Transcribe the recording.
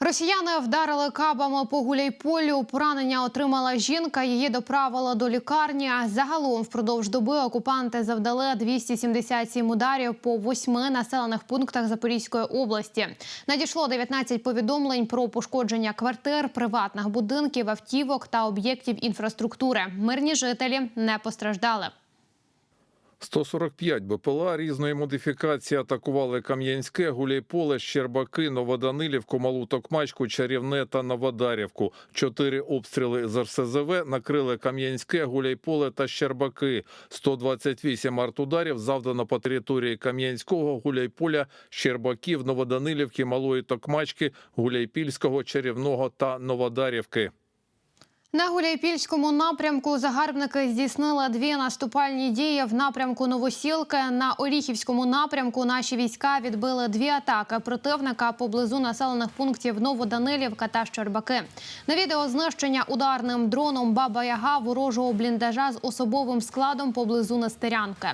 Росіяни вдарили кабами по гуляйполю. Поранення отримала жінка. Її доправили до лікарні. Загалом впродовж доби окупанти завдали 277 ударів по восьми населених пунктах Запорізької області. Надійшло 19 повідомлень про пошкодження квартир, приватних будинків, автівок та об'єктів інфраструктури. Мирні жителі не постраждали. 145 БПЛА різної модифікації атакували Кам'янське, Гуляйполе, Щербаки, Новоданилівку, Малу Токмачку, Чарівне та Новодарівку. Чотири обстріли з РСЗВ накрили Кам'янське, Гуляйполе та Щербаки. 128 артударів завдано по території Кам'янського, Гуляйполя, Щербаків, Новоданилівки, Малої Токмачки, Гуляйпільського, Чарівного та Новодарівки. На Гуляйпільському напрямку загарбники здійснили дві наступальні дії в напрямку Новосілки. На Оріхівському напрямку наші війська відбили дві атаки противника поблизу населених пунктів Новоданилівка та Щербаки. На відео знищення ударним дроном Баба Яга ворожого бліндажа з особовим складом поблизу Нестерянки.